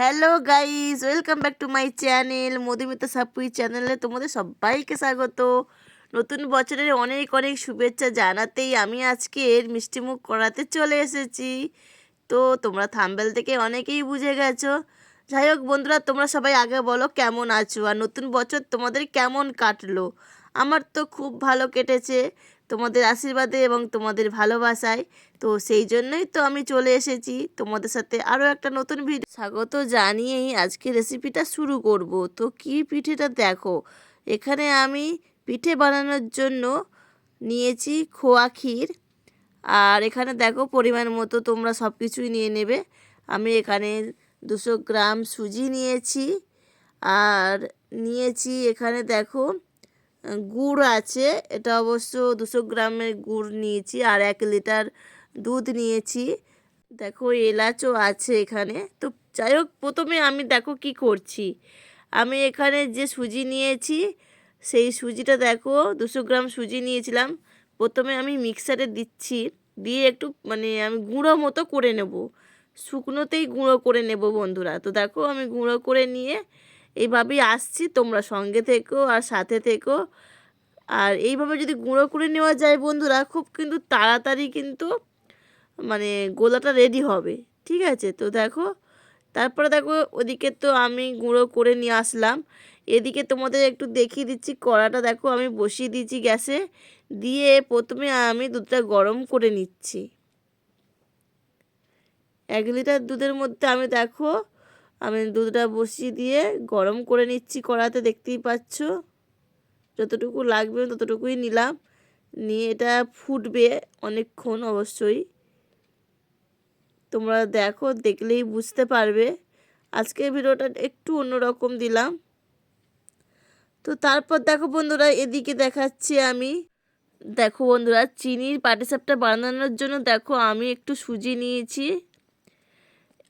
Hello guys welcome back to my channel Madhumita Sapui চ্যানেলে তোমাদের সবাইকে স্বাগত। নতুন বছরের অনেক অনেক শুভেচ্ছা জানাতেই আমি আজকের মিষ্টিমুখ করাতে চলে এসেছি। তো তোমরা থাম্বেল থেকে অনেকেই বুঝে গেছো। যাই হোক বন্ধুরা, তোমরা সবাই আগে বলো কেমন আছো? আর নতুন বছর তোমাদের কেমন কাটলো? আমার তো খুব ভালো কেটেছে তোমাদের আশীর্বাদে এবং তোমাদের ভালোবাসায়। তো সেই জন্যই তো আমি চলে এসেছি তোমাদের সাথে আরও একটা নতুন ভিডিও। স্বাগত জানিয়েই আজকে রেসিপিটা শুরু করব। তো কি পিঠেটা দেখো? এখানে আমি পিঠে বানানোর জন্য নিয়েছি খোয়া ক্ষীর। আর এখানে দেখো পরিমাণ মতো তোমরা সব কিছুই নিয়ে নেবে। আমি এখানে দুশো গ্রাম সুজি নিয়েছি। আর নিয়েছি এখানে দেখো গুড় আছে, এটা অবশ্য দুশো গ্রামের গুড় নিয়েছি আর এক লিটার দুধ নিয়েছি। দেখো, এলাচও আছে এখানে। তো যাই হোক, প্রথমে আমি দেখো কি করছি। আমি এখানে যে সুজি নিয়েছি, সেই সুজিটা দেখো, দুশো গ্রাম সুজি নিয়েছিলাম। প্রথমে আমি মিক্সারে দিচ্ছি, দিয়ে একটু মানে আমি গুঁড়ো মতো করে নেব। শুকনোতেই গুঁড়ো করে নেব বন্ধুরা। তো দেখো, আমি গুঁড়ো করে নিয়ে এইভাবেই আসছি, তোমরা সঙ্গে থেকো আর সাথে থেকো। আর এইভাবে যদি গুঁড়ো করে নেওয়া যায় বন্ধুরা, খুব কিন্তু তাড়াতাড়ি কিন্তু মানে গোলাটা রেডি হবে, ঠিক আছে? তো দেখো, তারপরে দেখো, ওদিকে তো আমি গুঁড়ো করে নিয়ে আসলাম। এদিকে তোমাদের একটু দেখিয়ে দিচ্ছি, কড়াটা দেখো আমি বসিয়ে দিয়েছি গ্যাসে। দিয়ে প্রথমে আমি দুধটা গরম করে নিচ্ছি। এক লিটার দুধের মধ্যে আমি দেখো আমি দুধটা বসিয়ে দিয়ে গরম করে নিচ্ছি কড়াতে, দেখতেই পাচ্ছ? যতটুকু লাগবে ততটুকুই নিলাম। নিয়ে এটা ফুটবে অনেকক্ষণ অবশ্যই। তোমরা দেখো, দেখলেই বুঝতে পারবে। আজকের ভিডিওটা একটু অন্যরকম দিলাম। তো তারপর দেখো বন্ধুরা, এদিকে দেখাচ্ছি আমি। দেখো বন্ধুরা, চিনির পাটিসাপটা বানানোর জন্য দেখো আমি একটু সুজি নিয়েছি।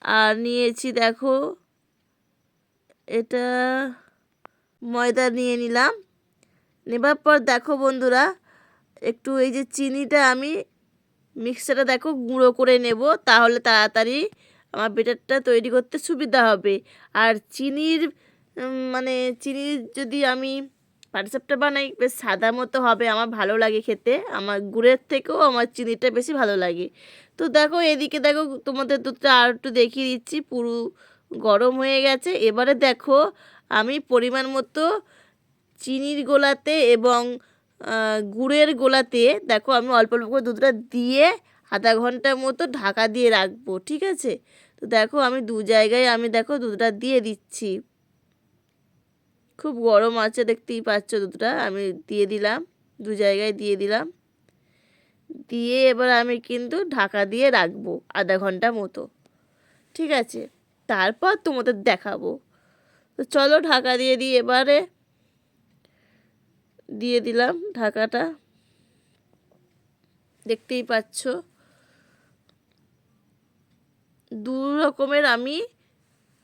আর নিয়েছি, দেখো, এটা ময়দা নিয়ে নিলাম। নেবার পর দেখো বন্ধুরা, একটু এই যে চিনিটা আমি মিক্সারে দেখো গুঁড়ো করে নেব, তাহলে তাড়াতাড়ি আমার বেটারটা তৈরি করতে সুবিধা হবে। আর চিনির মানে চিনির যদি আমি পাটিসাপটা বানাই, বেশ সাদা মতো হবে, আমার ভালো লাগে খেতে। আমার গুড়ের থেকেও আমার চিনিটা বেশি ভালো লাগে। তো দেখো, এদিকে দেখো, তোমাদের দুধটা আর একটু দেখিয়ে দিচ্ছি, পুরো গরম হয়ে গেছে। এবারে দেখো, আমি পরিমাণ মতো চিনির গোলাতে এবং গুড়ের গোলাতে দেখো, আমি অল্প অল্প করে দুধটা দিয়ে আধা ঘণ্টার মতো ঢাকা দিয়ে রাখব, ঠিক আছে? তো দেখো, আমি দু জায়গায় আমি দেখো দুধটা দিয়ে দিচ্ছি। খুব গরম আছে, দেখতেই পাচ্ছ দুধটা। আমি দিয়ে দিলাম, দু জায়গায় দিয়ে দিলাম। দিয়ে এবার আমি কিন্তু ঢাকা দিয়ে রাখব আধা ঘণ্টা মতো। ঠিক আছে? তারপর তোমাদের দেখাবো। তো চলো ঢাকা দিয়ে দিই এবারে। দিয়ে দিলাম ঢাকাটা। দেখতেই পাচ্ছ। দু রকমের আমি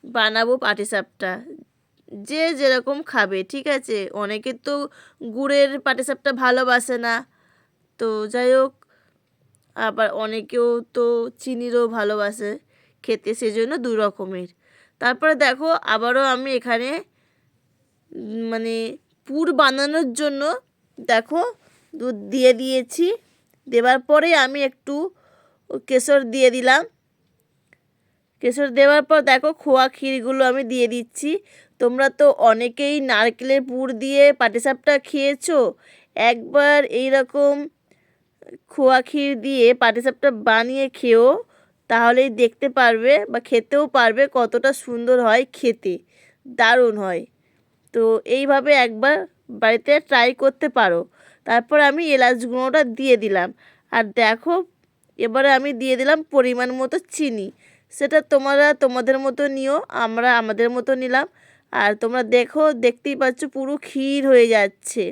বানাবো পাটিসাপটা। যে যেরকম খাবে, ঠিক আছে? অনেকে তো গুড়ের পাটিসাপটা ভালোবাসে না। তো যাই হোক, আবার অনেকেও তো চিনিরও ভালোবাসে খেতে, সেজন্য দু রকমের। তারপরে দেখো, আবারও আমি এখানে মানে পুর বানানোর জন্য দেখো, দুধ দিয়ে দিয়েছি। দেওয়ার পরে আমি একটু কেশর দিয়ে দিলাম। কেশর দেওয়ার পর দেখো, খোয়া ক্ষীরগুলো আমি দিয়ে দিচ্ছি। তোমরা তো অনেকেই নারকেলের পুর দিয়ে পাটিসাপটা খেয়েছো। একবার এই রকম খোয়া ক্ষীর দিয়ে পাটিসাপটা বানিয়ে খেও, তাহলেই দেখতে পারবে বা খেতেও পারবে কতটা সুন্দর হয় খেতে। দারুণ হয়। তো এইভাবে একবার বাড়িতে ট্রাই করতে পারো। তারপর আমি এলাচ গুঁড়োটা দিয়ে দিলাম। আর দেখো, এবারে আমি দিয়ে দিলাম পরিমাণ মতো চিনি। সেটা তোমরা তোমাদের মতো নিও, আমরা আমাদের মতো নিলাম। আর তোমরা দেখো, দেখতেই পাচ্ছ পুরো ক্ষীর হয়ে যাচ্ছে।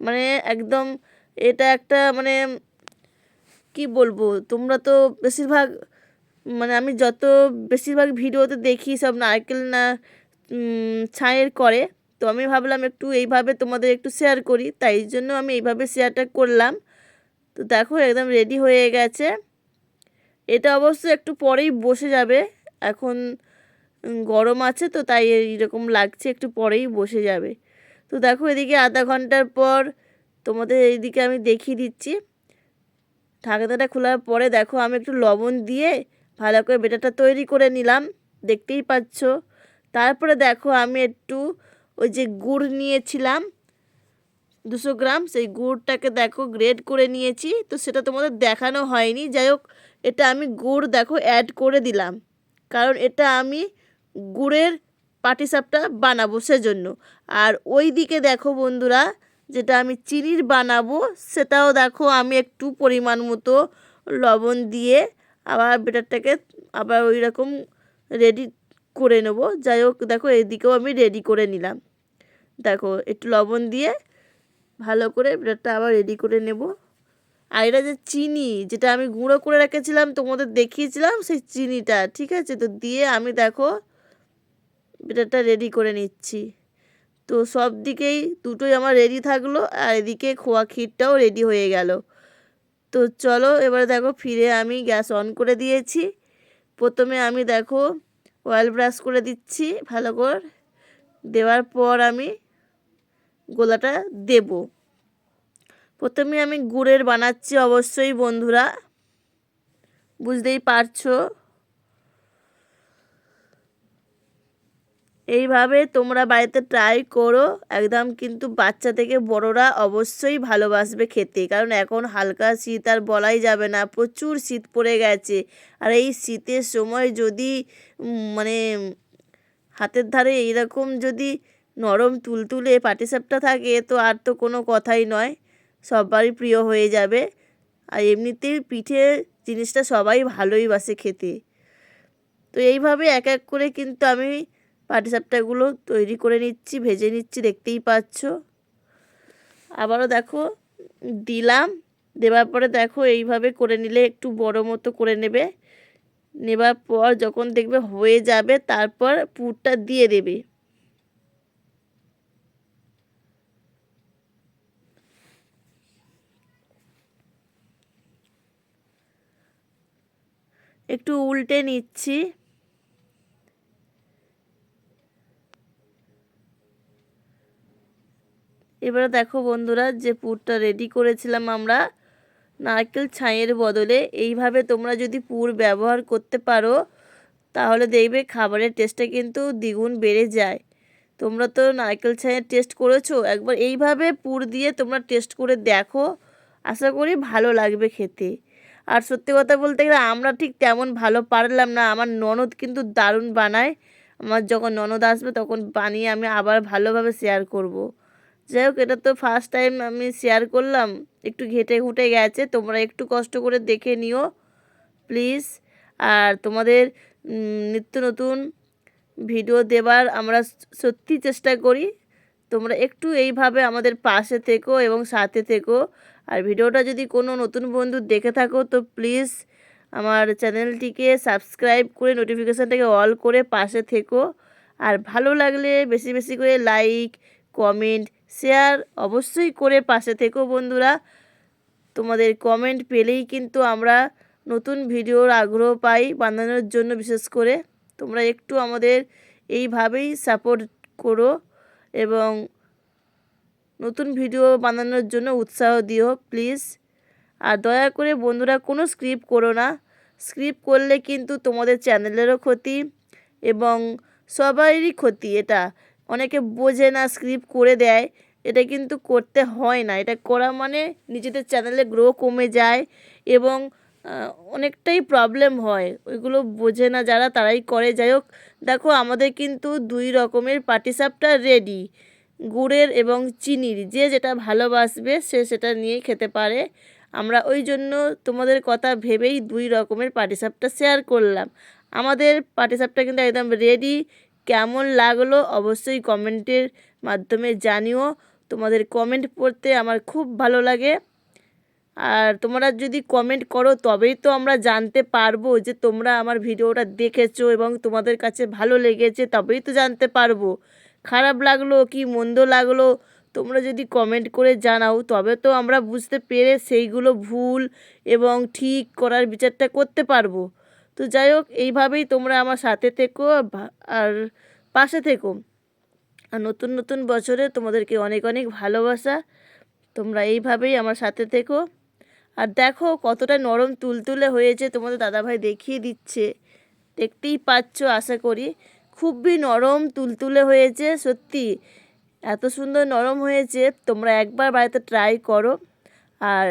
মানে একদম এটা একটা মানে কি বলব, তোমরা তো বেশিরভাগ মানে আমি যত বেশিরভাগ ভিডিওতে দেখি সব নারকেল না ছাঁয়ের করে, তো আমি ভাবলাম একটু এইভাবে তোমাদের একটু শেয়ার করি, তাই জন্য আমি এইভাবে শেয়ারটা করলাম। তো দেখো, একদম রেডি হয়ে গেছে। এটা অবশ্য একটু পরেই বসে যাবে, এখন গরম আছে তো তাই এইরকম লাগছে, একটু পরেই বসে যাবে। তো দেখো এদিকে আধা ঘণ্টার পর তোমাদের এইদিকে আমি দেখিয়ে দিচ্ছি। ঢাকনাটা খোলার পরে দেখো আমি একটু লবণ দিয়ে ভালো করে বেটারটা তৈরি করে নিলাম, দেখতেই পাচ্ছ। তারপরে দেখো আমি একটু ওই যে গুড় নিয়েছিলাম, দুশো গ্রাম, সেই গুড়টাকে দেখো গ্রেড করে নিয়েছি। তো সেটা তোমাদের দেখানো হয়নি, যাই হোক, এটা আমি গুড় দেখো অ্যাড করে দিলাম। কারণ এটা আমি গুড়ের পাটিসাপটা বানাবো সেজন্য। আর ওই দিকে দেখো বন্ধুরা, যেটা আমি চিনির বানাবো, সেটাও দেখো আমি একটু পরিমাণ মতো লবণ দিয়ে আবার বেটারটাকে আবার ওই রকম রেডি করে নেব। যাই হোক, দেখো এদিকেও আমি রেডি করে নিলাম। দেখো, একটু লবণ দিয়ে ভালো করে ব্রেডটা আবার রেডি করে নেব। আর এটা যে চিনি, যেটা আমি গুঁড়ো করে রেখেছিলাম, তোমাদের দেখিয়েছিলাম সেই চিনিটা, ঠিক আছে? তো দিয়ে আমি দেখো ব্রেডটা রেডি করে নিচ্ছি। তো সব দিকেই দুটোই আমার রেডি থাকল আর এদিকে খোয়া ক্ষীরটাও রেডি হয়ে গেল। তো চলো এবারে দেখো ফিরে আমি গ্যাস অন করে দিয়েছি। প্রথমে আমি দেখো অয়েল ব্রাশ করে দিচ্ছি ভালো করে। দেওয়ার পর আমি গোলাটা দেব। প্রথমে আমি গুড়ের বানাচ্ছি অবশ্যই বন্ধুরা। বুঝতেই পারছ? এইভাবে তোমরা বাড়িতে ট্রাই করো। একদম কিন্তু বাচ্চা থেকে বড়রা অবশ্যই ভালোবাসবে খেতে। কারণ এখন হালকা শীত আর বলাই যাবে না, প্রচুর শীত পড়ে গেছে। আর এই শীতের সময় যদি মানে হাতের ধারে এইরকম যদি নরম তুলতুলে পাটিসাপটা থাকে, তো আর তো কোনো কথাই নয়। সবারই প্রিয় হয়ে যাবে। আর এমনিতেই পিঠে জিনিসটা সবাই ভালোই বাসে খেতে। তো এইভাবে এক এক করে কিন্তু আমি পাটিসাপটাগুলো তৈরি করে নিচ্ছি, ভেজে নিচ্ছি, দেখতেই পাচ্ছ। আবারও দেখো, দিলাম। দেওয়ার পরে দেখো, এইভাবে করে নিলে একটু বড় মতো করে নেবে। নেবার পর যখন দেখবে হয়ে যাবে, তারপর পুরটা দিয়ে দেবে। একটু উল্টে নিচ্ছি। এবারে দেখো বন্ধুরা যে পুরটা রেডি করেছিলাম আমরা, নারকেল ছাইয়ের বদলে। এইভাবে তোমরা যদি পুর ব্যবহার করতে পারো, তাহলে দেখবে খাবারের টেস্টটা কিন্তু দ্বিগুণ বেড়ে যায়। তোমরা তো নারকেল ছাইয়ের টেস্ট করেছ? একবার এইভাবে পুর দিয়ে তোমরা টেস্ট করে দেখো। আশা করি ভালো লাগবে খেতে। আর সত্যি কথা বলতে গেলে আমরা ঠিক তেমন ভালো পারলাম না। আমার ননদ কিন্তু দারুণ বানায়। আমার যখন ননদ আসবে তখন বানিয়ে আমি আবার ভালোভাবে শেয়ার করব। যাই হোক, এটা তো ফার্স্ট টাইম আমি শেয়ার করলাম। একটু ঘেটে ঘুটে গেছে, তোমরা একটু কষ্ট করে দেখে নিও প্লিজ আর তোমাদের নিত্য নতুন ভিডিও দেবার আমরা সত্যি চেষ্টা করি। তোমরা একটু এইভাবে আমাদের পাশে থেকো এবং সাথে থেকো। আর ভিডিওটা যদি কোনো নতুন বন্ধু দেখে থাকো, তো প্লিজ আমার চ্যানেলটিকে সাবস্ক্রাইব করে নোটিফিকেশানটাকে অল করে পাশে থেকো। আর ভালো লাগলে বেশি বেশি করে লাইক কমেন্ট শেয়ার অবশ্যই করে পাশে থেকো বন্ধুরা। তোমাদের কমেন্ট পেলেই কিন্তু আমরা নতুন ভিডিওর আগ্রহ পাই বানানোর জন্য বিশেষ করে। তোমরা একটু আমাদের এইভাবেই সাপোর্ট করো এবং নতুন ভিডিও বানানোর জন্য উৎসাহ দিও প্লিজ আর দয়া করে বন্ধুরা কোনো স্ক্রিপ্ট করো না। স্ক্রিপ্ট করলে কিন্তু তোমাদের চ্যানেলেরও ক্ষতি এবং সবারই ক্ষতি এটা। অনেকে বোঝে না স্ক্রিপ্ট করে দেয়। এটা কিন্তু করতে হয় না। এটা করা মানে নিজেদের চ্যানেলে গ্রো কমে যায় এবং অনেকটাই প্রবলেম হয়। ওইগুলো বোঝে না যারা, তারাই করে। যাই হোক, দেখো, আমাদের কিন্তু দুই রকমের পাটিসাপটা রেডি গুড়ের এবং চিনির। যে যেটা ভালোবাসবে, সে সেটা নিয়েই খেতে পারে। আমরা ওই জন্য তোমাদের কথা ভেবেই দুই রকমের পাটিসাপটা শেয়ার করলাম। আমাদের পাটিসাপটা কিন্তু একদম রেডি কেমন লাগল অবশ্যই কমেন্টের মাধ্যমে জানিও। তোমাদের কমেন্ট পড়তে আমার খুব ভালো লাগে। আর তোমরা যদি কমেন্ট করো, তবেই তো আমরা জানতে পারব যে তোমরা আমার ভিডিওটা দেখেছ এবং তোমাদের কাছে ভালো লেগেছে, তবেই তো জানতে পারব। খারাপ লাগল কি মন্দ লাগল, তোমরা যদি কমেন্ট করে জানাও, তবে তো আমরা বুঝতে পেরে সেইগুলো ভুল এবং ঠিক করার বিচারটা করতে পারব। তো যাই হোক, এইভাবেই তোমরা আমার সাথে থেকো আর পাশে থেকো। আর নতুন নতুন বছরে তোমাদেরকে অনেক অনেক ভালোবাসা। তোমরা এইভাবেই আমার সাথে থেকো। আর দেখো কতটা নরম তুলতুলে হয়েছে তোমাদের দাদাভাই দেখিয়ে দিচ্ছে। দেখতেই পাচ্ছ, আশা করি। খুবই নরম তুলতুলে হয়েছে, সত্যি। এত সুন্দর নরম হয়েছে, তোমরা একবার বাড়িতে ট্রাই করো। আর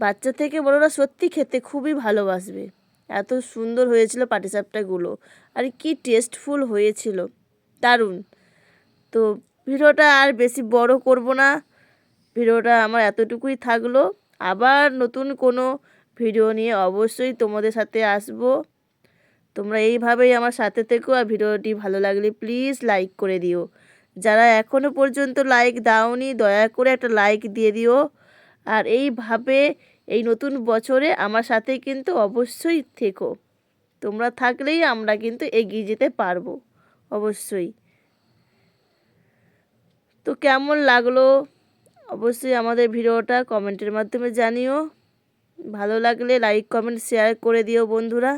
বাচ্চা থেকে বড়রা সত্যি খেতে খুবই ভালোবাসবে। এত সুন্দর হয়েছিল পাটিসাপটাগুলো। আর কি টেস্টফুল হয়েছিল। দারুণ। তো ভিডিওটা আর বেশি বড় করব না। ভিডিওটা আমার এতটুকুই থাকল। আবার নতুন কোনো ভিডিও নিয়ে অবশ্যই তোমাদের সাথে আসব। তোমরা এইভাবেই আমার সাথে থেকো আর ভিডিওটি ভালো লাগলে প্লিজ লাইক করে দিও। যারা এখনও পর্যন্ত লাইক দাওনি, দয়া করে একটা লাইক দিয়ে দিও। আর এইভাবে এই নতুন বছরে আমার সাথে কিন্তু অবশ্যই থেকো। তোমরা থাকলেই আমরা কিন্তু এগিয়ে যেতে পারব, অবশ্যই। তো কেমন লাগল? অবশ্যই আমাদের ভিডিওটা কমেন্টের মাধ্যমে জানিও। ভালো লাগলে লাইক, কমেন্ট, শেয়ার করে দিও বন্ধুরা।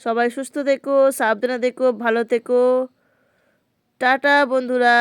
সবাই সুস্থ থেকো, সাবধানে থেকো, ভালো থেকো। টাটা বন্ধুরা।